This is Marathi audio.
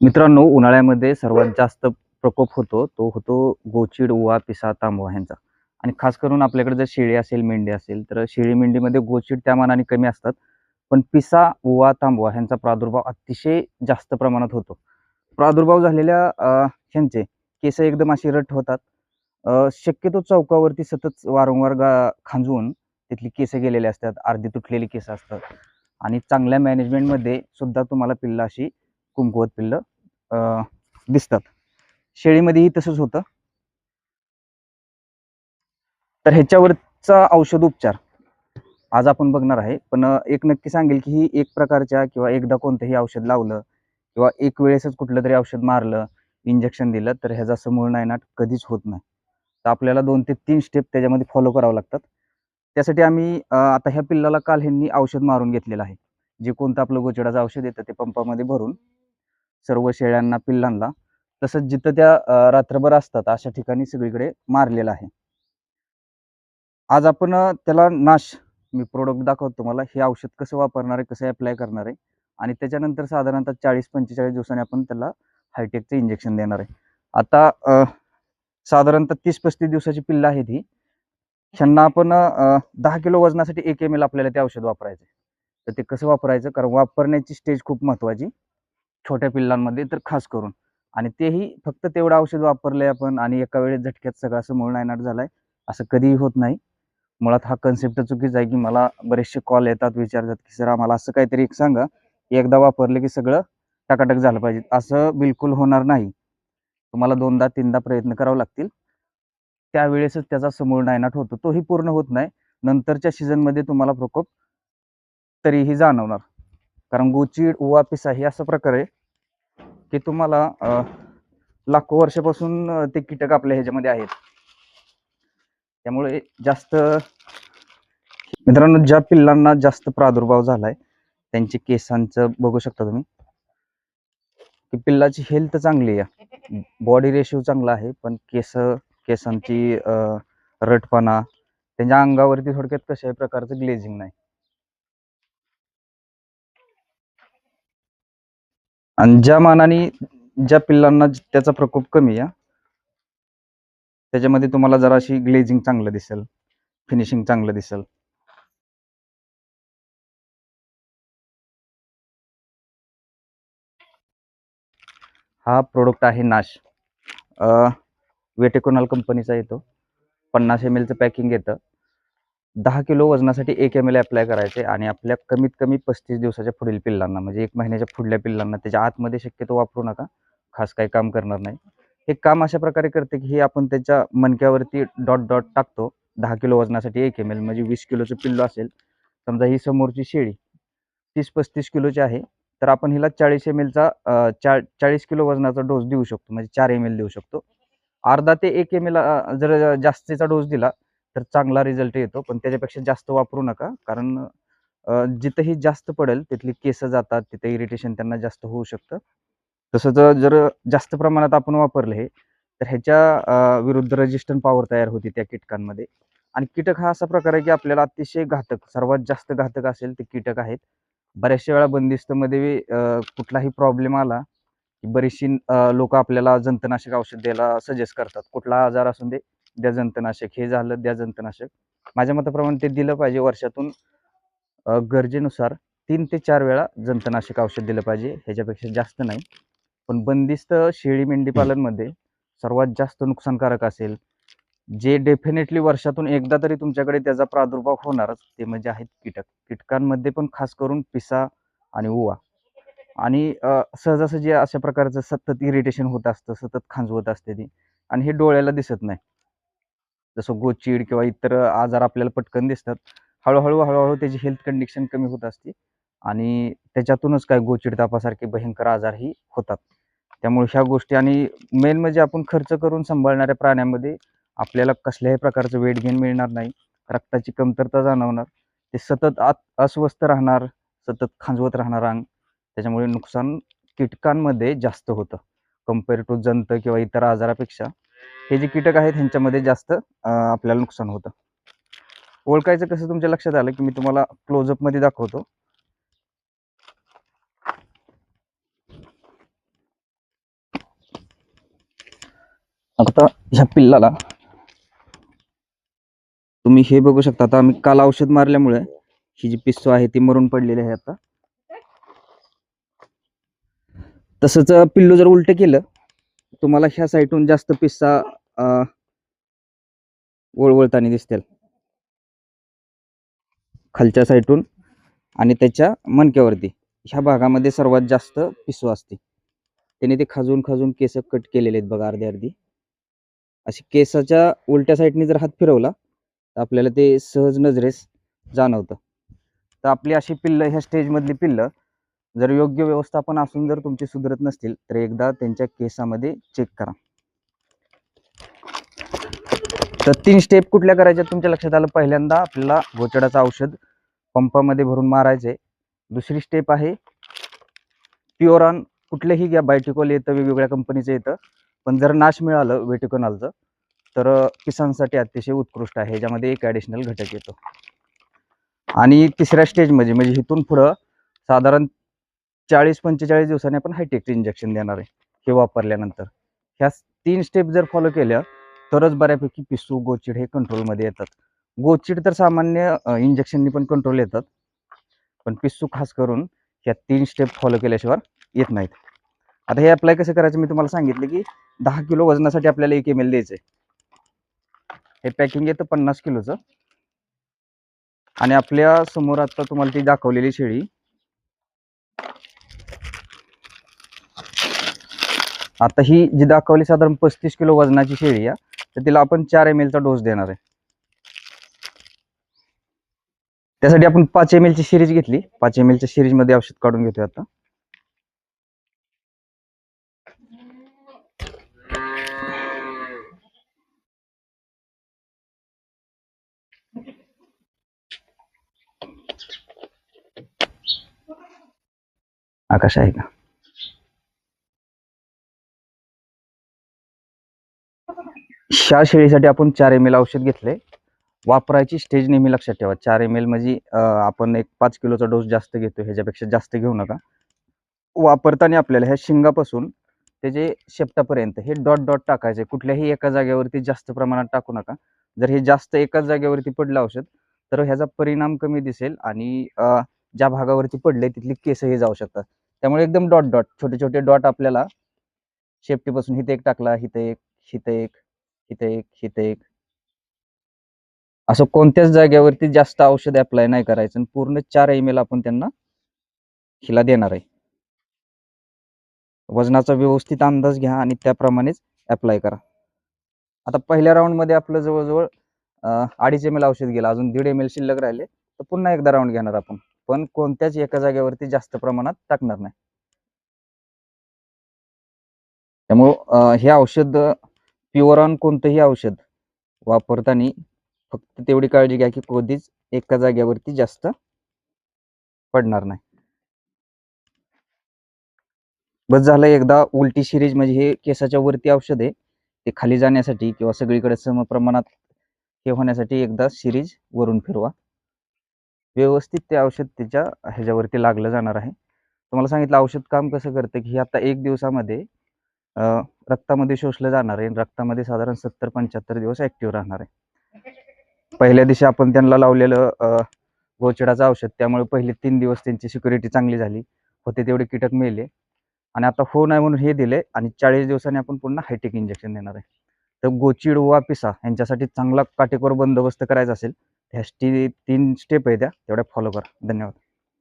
मित्रांनो उन्हाळ्यामध्ये सर्वात जास्त प्रकोप होतो तो होतो गोचिड उवा पिसा तांबवा ह्यांचा. आणि खास करून आपल्याकडे जर शेळी असेल मेंढी असेल तर शेळी मेंढीमध्ये गोचिड त्या मानाने कमी असतात. पण पिसा उवा तांबवा ह्यांचा प्रादुर्भाव अतिशय जास्त प्रमाणात होतो. प्रादुर्भाव झालेल्या ह्यांचे केस एकदम अशी रट होतात. शक्यतो चौकावरती सतत वारंवार गा खांजवून तिथली केस गेलेले असतात अर्धी तुटलेली केस असतात. आणि चांगल्या मॅनेजमेंटमध्ये सुद्धा तुम्हाला पिल्लं अशी कुंकुवत पिल्लं दिसतात. शेळीमध्येही तसंच होतं. तर ह्याच्यावरचा औषध उपचार आज आपण बघणार आहे. पण एक नक्की सांगेल की ही एक प्रकारच्या किंवा एकदा कोणतंही औषध लावलं किंवा एक वेळेसच कुठलं तरी औषध मारलं इंजेक्शन दिलं तर ह्याचा समूळ नायनाट कधीच होत नाही. तर आपल्याला दोन ते तीन स्टेप त्याच्यामध्ये फॉलो करावं लागतात. त्यासाठी आम्ही आता ह्या पिल्लाला काल ह्यांनी औषध मारून घेतलेलं आहे. जे कोणतं आपलं गोचडाचं औषध येतं ते पंपामध्ये भरून सर्व शेळ्यांना पिल्लांना तसंच जिथं त्या रात्रभर असतात अशा ठिकाणी सगळीकडे मारलेलं आहे. आज आपण त्याला नाश मी प्रोडक्ट दाखवतो तुम्हाला हे औषध कसं वापरणार आहे कसं अप्लाय करणार आहे आणि त्याच्यानंतर साधारणतः चाळीस पंचेचाळीस दिवसांनी आपण त्याला हायटेकचं इंजेक्शन देणार आहे. आता साधारणतः तीस पस्तीस दिवसाची पिल्लं आहेत ही. ह्यांना आपण दहा किलो वजनासाठी एक एम एल आपल्याला ते औषध वापरायचं आहे. तर ते कसं वापरायचं? कारण वापरण्याची स्टेज खूप महत्त्वाची छोट्या पिल्लांमध्ये तर खास करून. आणि तेही फक्त तेवढं औषध वापरलंय आपण आणि एका वेळेस झटक्यात सगळा मूळ नायनाट झालाय असं कधीही होत नाही. मुळात हा कन्सेप्ट चुकीचा आहे की मला बरेचसे कॉल येतात विचारतात की सर आम्हाला असं काहीतरी एक सांगा. एकदा वापरलं की सगळं टकाटक झालं पाहिजे. असं बिलकुल होणार नाही. तुम्हाला दोनदा तीनदा प्रयत्न करावे लागतील. त्यावेळेसच त्याचा समूळ नायनाट होतो. तोही पूर्ण होत नाही. नंतरच्या सीझनमध्ये तुम्हाला प्रकोप तरीही जाणवणार. कारण गोचीड उवा पिसा हे असा प्रकार आहे की तुम्हाला लाखो वर्षापासून ते कीटक आपल्या ह्याच्यामध्ये आहेत. त्यामुळे जास्त मित्रांनो ज्या पिल्लांना जास्त प्रादुर्भाव झालाय त्यांचे केसांचं बघू शकता तुम्ही. की पिल्लाची हेल्थ चांगली आहे. बॉडी रेशिओ चांगला आहे पण केस केसांची रटपणा त्यांच्या अंगावरती थोडक्यात कशाही प्रकारचं ग्लेझिंग नाही. आणि ज्या मानाने ज्या पिल्लांना त्याचा प्रकोप कमी आहे त्याच्यामध्ये तुम्हाला जराशी ग्लेझिंग चांगलं दिसेल फिनिशिंग चांगलं दिसेल. हा प्रोडक्ट आहे नाश. वेटेकोनाल कंपनीचा येतो. पन्नास एम एलचं पॅकिंग येतं. दहा किलो वजनासाठी एक एम एल अप्लाय करायचे आणि आपल्या कमीत कमी पस्तीस दिवसाच्या पुढील पिल्लांना म्हणजे एक महिन्याच्या पुढल्या पिल्लांना त्याच्या आतमध्ये शक्यतो वापरू नका. खास काही काम करणार नाही. हे काम अशा प्रकारे करते की हे आपण त्याच्या मणक्यावरती डॉट डॉट टाकतो. दहा किलो वजनासाठी एक एम एल म्हणजे वीस किलोचं पिल्लो असेल समजा ही समोरची शेळी तीस पस्तीस किलोची आहे तर आपण हिला चाळीस एम एलचा चा चाळीस किलो वजनाचा डोस देऊ शकतो म्हणजे चार एम एल देऊ शकतो. अर्धा ते एक एम एल जर जास्तीचा डोस दिला तर चांगला रिझल्ट येतो. पण त्याच्यापेक्षा जास्त वापरू नका. कारण जिथंही जास्त पडेल तिथली केस जातात तिथे इरिटेशन त्यांना जास्त होऊ शकतं. तसंच जर जास्त प्रमाणात आपण वापरलं हे तर ह्याच्या विरुद्ध रजिस्टंट पॉवर तयार होती त्या कीटकांमध्ये. आणि कीटक हा असा प्रकार आहे की आपल्याला अतिशय घातक सर्वात जास्त घातक असेल ते कीटक आहेत. बऱ्याचशा वेळा बंदिस्तमध्ये कुठलाही प्रॉब्लेम आला की बरीचशी लोक आपल्याला जंतनाशक औषध द्यायला सजेस्ट करतात. कुठला आजार असून दे द्या जंतनाशक हे झालं द्या जंतनाशक. माझ्या मताप्रमाणे ते दिलं पाहिजे वर्षातून गरजेनुसार तीन ते चार वेळा जंतनाशक औषध दिलं पाहिजे ह्याच्यापेक्षा जास्त नाही. पण बंदिस्त शेळी मेंढी पालनमध्ये सर्वात जास्त नुकसानकारक असेल जे डेफिनेटली वर्षातून एकदा तरी तुमच्याकडे त्याचा प्रादुर्भाव होणारच ते म्हणजे आहेत कीटक. कीटकांमध्ये पण खास करून पिसा आणि उवा आणि सहजासहजी अशा प्रकारचं सतत इरिटेशन होत असतं सतत खांजवत असते ती. आणि हे डोळ्याला दिसत नाही. जसं गोचीड किंवा इतर आजार आपल्याला पटकन दिसतात. हळूहळू हळूहळू त्याची हेल्थ कंडिशन कमी होत असते आणि त्याच्यातूनच काय गोचिड तापासारखे भयंकर आजारही होतात. त्यामुळे ह्या गोष्टी आणि मेन म्हणजे आपण खर्च करून सांभाळणाऱ्या प्राण्यांमध्ये आपल्याला कसल्याही प्रकारचं वेट गेन मिळणार नाही. रक्ताची कमतरता जाणवणार. ते सतत आत अस्वस्थ राहणार सतत खांजवत राहणार अंग. त्याच्यामुळे नुकसान कीटकांमध्ये जास्त होतं. कंपेअर टू जंत किंवा इतर आजारापेक्षा हे जे कीटक आहेत ह्यांच्यामध्ये जास्त आपल्याला नुकसान होतं. ओळखायचं कसं तुमच्या लक्षात आलं की मी तुम्हाला क्लोजअपमध्ये दाखवतो. आता ह्या पिल्लाला तुम्ही हे बघू शकता आता आम्ही काल औषध मारल्यामुळे ही जी पिस्सो आहे ती मरून पडलेली आहे आता. तसंच पिल्लू जर उलट केलं तुम्हाला ह्या साईडून जास्त पिस्सा वळवळताना दिसतील. खालच्या साईडून आणि त्याच्या मणक्यावरती. ह्या भागामध्ये सर्वात जास्त पिसू असते. त्याने ते खाजून खाजून केस कट केलेले आहेत बघा अर्धी अर्धी. अशी केसाच्या उलट्या साईडने जर हात फिरवला तर आपल्याला ते सहज नजरेस जाणवतं. तर आपली अशी पिल्लं ह्या स्टेजमधली पिल्लं जर योग्य व्यवस्थापन असून जर तुमचे सुधरत नसतील तर एकदा त्यांच्या केसामध्ये चेक करा. तर तीन स्टेप कुठल्या करायच्या तुमच्या लक्षात आलं? पहिल्यांदा आपल्याला गोचडाचं औषध पंपामध्ये भरून मारायचे दुसरी स्टेप आहे प्युअरॉन कुठलंही घ्या बायोटिकॉल येतं वेगवेगळ्या कंपनीचं येतं पण जर नाश मिळालं वेटिकॉनॉलचं तर पिसांसाठी अतिशय उत्कृष्ट आहे. ज्यामध्ये एक ॲडिशनल घटक येतो. आणि तिसऱ्या स्टेजमध्ये म्हणजे इथून पुढं साधारण चाळीस पंचेचाळीस दिवसांनी आपण हायटेकचं इंजेक्शन देणार आहे. हे वापरल्यानंतर. ह्या तीन स्टेप जर फॉलो केल्या तरच बऱ्यापैकी पिसू गोचिड हे कंट्रोलमध्ये येतात. गोचिड तर सामान्य इंजेक्शननी पण कंट्रोल येतात. पण पिस्सू खास करून ह्या तीन स्टेप फॉलो केल्याशिवाय येत नाहीत. आता हे अप्लाय कसं करायचं मी तुम्हाला सांगितलं की दहा किलो वजनासाठी आपल्याला एक एम एल द्यायचं हे पॅकिंग येतं पन्नास किलोचं. आणि आपल्यासमोर आता तुम्हाला ती दाखवलेली शेळी आता ही जी दाखवली साधारण पस्तीस किलो वजनाची शेळी आहे तर तिला आपण चार एम चा डोस देणार आहे. त्यासाठी आपण पाच एम ची सिरीज घेतली. पाच एम च्या सिरीजमध्ये औषध काढून घेतोय आता. आकाश आहे का? ह्या शेळीसाठी आपण चार एम एल औषध घेतले. वापरायची स्टेज नेहमी लक्षात ठेवा. चार एम एल म्हणजे आपण एक पाच किलोचा डोस जास्त घेतो ह्याच्यापेक्षा जास्त घेऊ नका. वापरताना आपल्याला ह्या शिंगापासून त्याचे शेपटापर्यंत हे डॉट डॉट टाकायचे. कुठल्याही एका जागेवरती जास्त प्रमाणात टाकू नका. जर हे जास्त एकाच जागेवरती पडलं औषध तर ह्याचा परिणाम कमी दिसेल आणि ज्या भागावरती पडले तिथली केसही जाऊ शकतात. त्यामुळे एकदम डॉट डॉट छोटे छोटे डॉट आपल्याला शेपटीपासून हिथे एक टाकला हिथे एक हिथे एक हिथे एक हिथे एक. असं कोणत्याच जागेवरती जास्त औषध अप्लाय नाही करायचं आणि पूर्ण चार एम एल आपण त्यांना हिला देणार आहे. वजनाचा व्यवस्थित अंदाज घ्या आणि त्याप्रमाणेच अप्लाय करा. आता पहिल्या राऊंडमध्ये आपलं जवळजवळ अडीच एम एल औषध गेलं. अजून दीड एम एल शिल्लक राहिले. तर पुन्हा एकदा राऊंड घेणार आपण. पण कोणत्याच एका जागेवरती जास्त प्रमाणात टाकणार नाही. त्यामुळं हे औषध प्युअर ऑन कोणतंही औषध वापरताना फक्त तेवढी काळजी घ्या की कधीच एका जागेवरती जास्त पडणार नाही. बस झालं एकदा उलटी सिरीज म्हणजे हे केसाच्या वरती औषध आहे ते खाली जाण्यासाठी किंवा सगळीकडे सम प्रमाणात हे होण्यासाठी एकदा सिरीज वरून फिरवा. व्यवस्थित ते औषध त्याच्या ह्याच्यावरती लागलं जाणार आहे. तुम्हाला सांगितलं औषध काम कसं करतं की हे आता एक दिवसामध्ये रक्तामध्ये शोषलं जाणार आहे आणि रक्तामध्ये साधारण सत्तर पंच्याहत्तर दिवस ऍक्टिव्ह राहणार आहे. पहिल्या दिवशी आपण त्यांना लावलेलं गोचिडाचं औषध त्यामुळे पहिले तीन दिवस त्यांची सिक्युरिटी चांगली झाली. होते तेवढे कीटक मेले. आणि आता हो नाही म्हणून हे दिले आणि चाळीस दिवसांनी आपण पुन्हा हायटेक इंजेक्शन देणार आहे. तर गोचिड वा पिसा यांच्यासाठी चांगला काटेकोर बंदोबस्त करायचा असेल ह्या स्टी तीन स्टेप आहे त्या. तेवढ्या फॉलो करा. धन्यवाद.